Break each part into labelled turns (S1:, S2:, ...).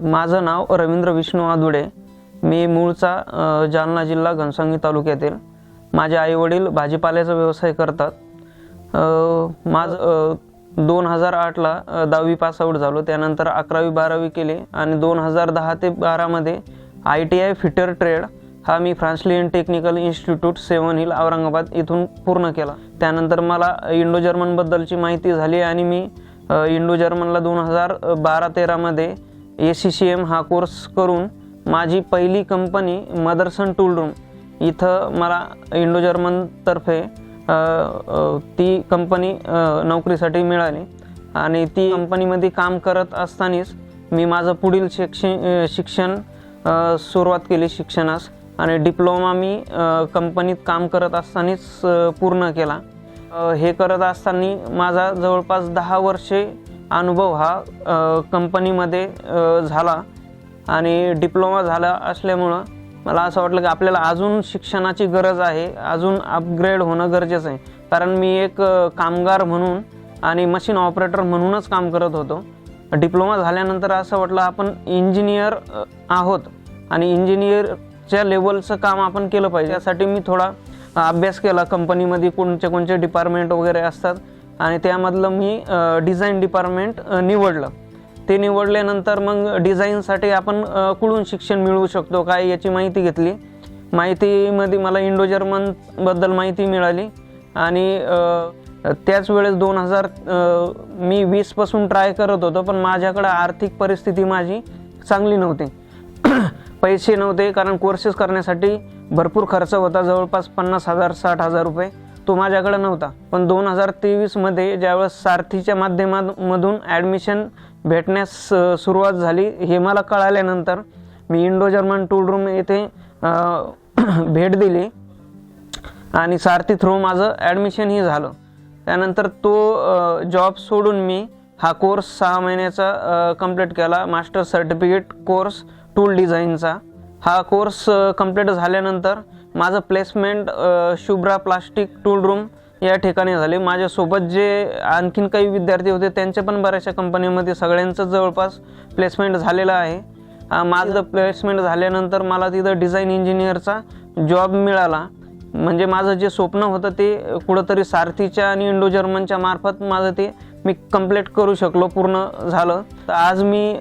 S1: माझं नाव रवींद्र विष्णू आदुडे. मी मूळचा जालना जिल्हा घनसांगी तालुक्यातील. माझे आईवडील भाजीपाल्याचा व्यवसाय करतात. माझं दोन हजार आठला दहावी दहावी पासआउट झालो. त्यानंतर अकरावी बारावी केली आणि दोन हजार दहा ते बारामध्ये I T I fitter trade हा मी फ्रान्सलियन technical institute seven hill Aurangabad इथून पूर्ण केला. त्यानंतर मला इंडो जर्मनबद्दलची माहिती झाली आणि मी इंडो जर्मनला दोन हजार बारा तेरामध्ये ए सी सी एम हा कोर्स करून माझी पहिली कंपनी मदरसन टूल रूम इथं मला इंडो जर्मनतर्फे ती कंपनी नोकरीसाठी मिळाली. आणि ती कंपनीमध्ये काम करत असतानाच मी माझं पुढील शिक्षण शिक्षण सुरुवात केली शिक्षणास. आणि डिप्लोमा मी कंपनीत काम करत असतानाच पूर्ण केला. हे करत असताना माझा जवळपास दहा वर्षे अनुभव हा कंपनीमध्ये झाला आणि डिप्लोमा झाला असल्यामुळं मला असं वाटलं की आपल्याला अजून शिक्षणाची गरज आहे अजून अपग्रेड होणं गरजेचं आहे. कारण मी एक कामगार म्हणून आणि मशीन ऑपरेटर म्हणूनच काम करत होतो. डिप्लोमा झाल्यानंतर असं वाटलं आपण इंजिनियर आहोत आणि इंजिनियरच्या लेवलचं काम आपण केलं पाहिजे. यासाठी मी थोडा अभ्यास केला. कंपनीमध्ये कोणते कोणते डिपार्टमेंट वगैरे असतात आणि त्यामधलं मी डिझाईन डिपार्टमेंट निवडलं. ते निवडल्यानंतर मग डिझाईनसाठी आपण कुठून शिक्षण मिळवू शकतो काय याची माहिती घेतली. माहितीमध्ये मला इंडो जर्मनबद्दल माहिती मिळाली. आणि त्याच वेळेस दोन हजार मी वीसपासून ट्राय करत होतो पण माझ्याकडं आर्थिक परिस्थिती माझी चांगली नव्हती. पैसे नव्हते कारण कोर्सेस करण्यासाठी भरपूर खर्च होता जवळपास पन्नास हजार साठ हजार रुपये. तो माझ्याकडं नव्हता. पण दोन हजार तेवीसमध्ये ज्यावेळेस सारथीच्या माध्यमामधून ॲडमिशन भेटण्यास सुरुवात झाली हे मला कळाल्यानंतर मी इंडो जर्मन टूल रूम येथे भेट दिली आणि सारथी थ्रू माझं ॲडमिशनही झालं. त्यानंतर तो जॉब सोडून मी हा कोर्स सहा महिन्याचा कंप्लीट केला. मास्टर सर्टिफिकेट कोर्स टूल डिझाईनचा हा कोर्स कंप्लीट झाल्यानंतर माझं placement Shubhra plastic tool room या ठिकाणी झाले. माझ्यासोबत जे आणखीन काही विद्यार्थी होते त्यांचे पण बऱ्याचशा कंपनीमध्ये सगळ्यांचं जवळपास प्लेसमेंट झालेलं आहे. माझं प्लेसमेंट झाल्यानंतर मला तिथं डिझाईन इंजिनियरचा जॉब मिळाला. म्हणजे माझं जे स्वप्न होतं ते कुठंतरी सारथीच्या आणि इंडो जर्मनच्या मार्फत माझं ते मी कंप्लीट करू शकलो पूर्ण झालं. तर आज मी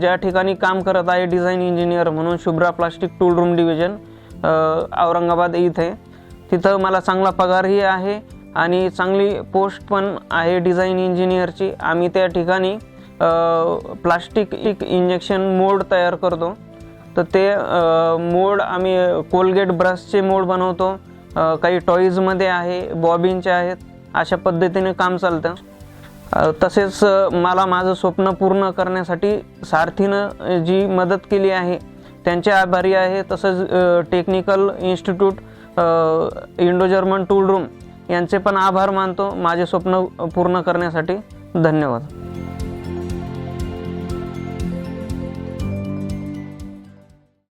S1: ज्या ठिकाणी काम करत आहे डिझाईन इंजिनियर म्हणून Shubhra plastic tool room division Aurangabad इथे. तिथं मला चांगला पगारही आहे आणि चांगली पोस्ट पण आहे डिझाईन इंजिनियरची आम्ही त्या ठिकाणी प्लास्टिक एक इंजेक्शन मोड तयार करतो. तर ते मोड आम्ही कोलगेट ब्रशचे मोड बनवतो. काही टॉईजमध्ये आहे बॉबिनचे आहेत अशा पद्धतीने काम चालतं. तसेच मला माझं स्वप्न पूर्ण करण्यासाठी सारथीनं जी मदत केली आहे त्यांचे आभारी आहे. तसंच technical institute Indo German tool room यांचे पण आभार मानतो. माझे स्वप्न पूर्ण करण्यासाठी धन्यवाद.